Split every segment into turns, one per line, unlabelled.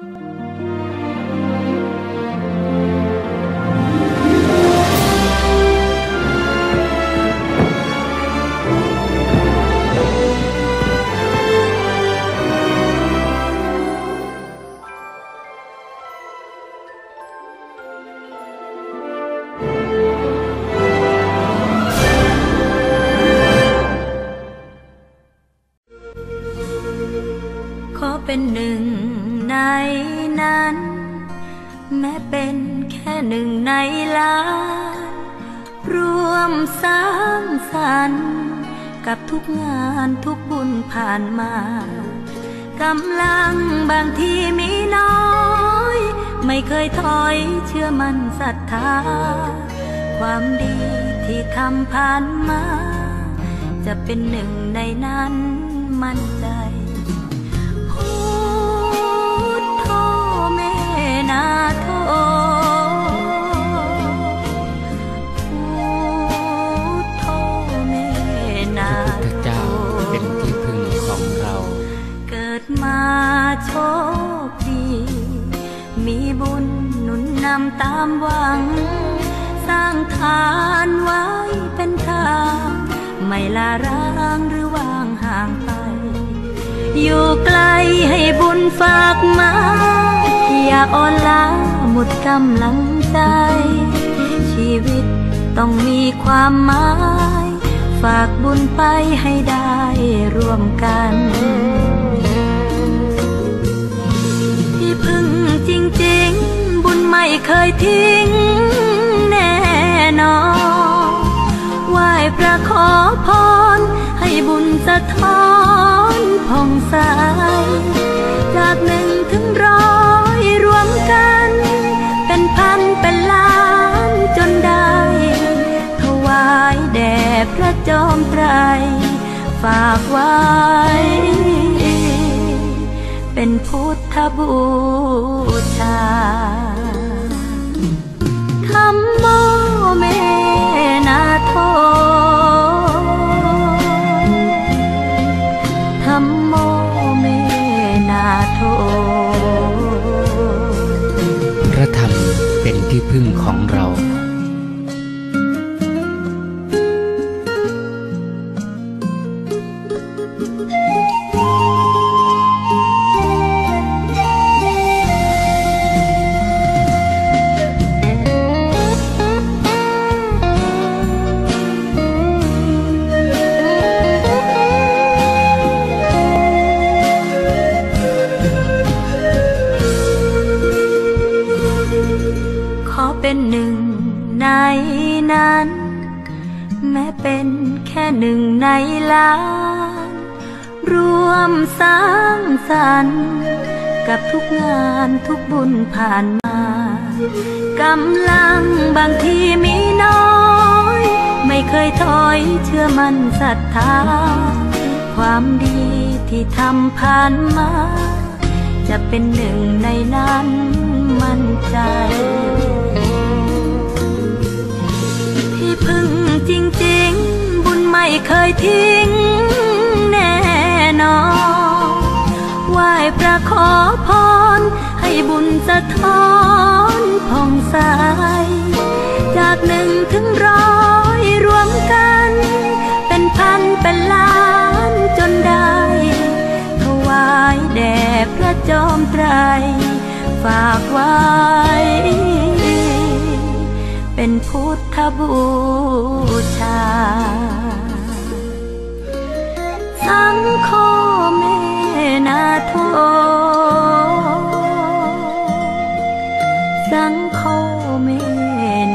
ขอ หนึ่งในนั้น แม้เป็นแค่หนึ่งในล้านรวมสร้างสรรค์กับทุกงานทุกบุญผ่านมากำลังบางทีมีน้อย ไม่เคยถอยเชื่อมั่นศรัทธา ความดีที่ทำผ่านมา จะเป็นหนึ่งในนั้นมั่นใจ โชคดี มีบุญหนุนนำตามหวัง สร้างทานไว้เป็นทาง ไม่ลาร้างหรือวางห่างไป อยู่ไกลให้บุญฝากมา อย่าอ่อนล้าหมดกำลังใจ ชีวิตต้องมีความหมาย ฝากบุญไปให้ได้ร่วมกัน พึ่งจริงๆ บุญไม่เคยทิ้งแน่นอนไหว้พระขอพร ให้บุญสะท้อนผ่องใส จากหนึ่งถึงร้อยรวมกัน เป็นพันเป็นล้านจนได้ ถวายแด่พระจอมไตรฝากไว้ เป็นพุทธบูชาธรรมโมเมนาโทธรรมโมเมนาโท
พระธรรมเป็นที่พึ่งของเรา
เป็นหนึ่งในนั้น แม้เป็นแค่หนึ่งในล้านรวมสร้างสรรค์กับทุกงานทุกบุญผ่านมากำลังบางทีมีน้อย ไม่เคยถอยเชื่อมันศรัทธา ความดีที่ทำผ่านมา จะเป็นหนึ่งในนั้นมั่นใจ ไม่เคยทิ้งแน่นอนไหว้พระขอพร ให้บุญสะท้อนผ่องใส จากหนึ่งถึงร้อยรวมกัน เป็นพันเป็นล้านจนได้ถวายแด่พระจอมไตร ฝากไว้ เป็นพุทธบูชา สังโฆแม่นาโทสังโฆแม่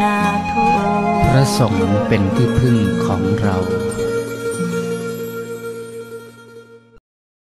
นาโท
พระสงฆ์เป็นที่พึ่งของเรา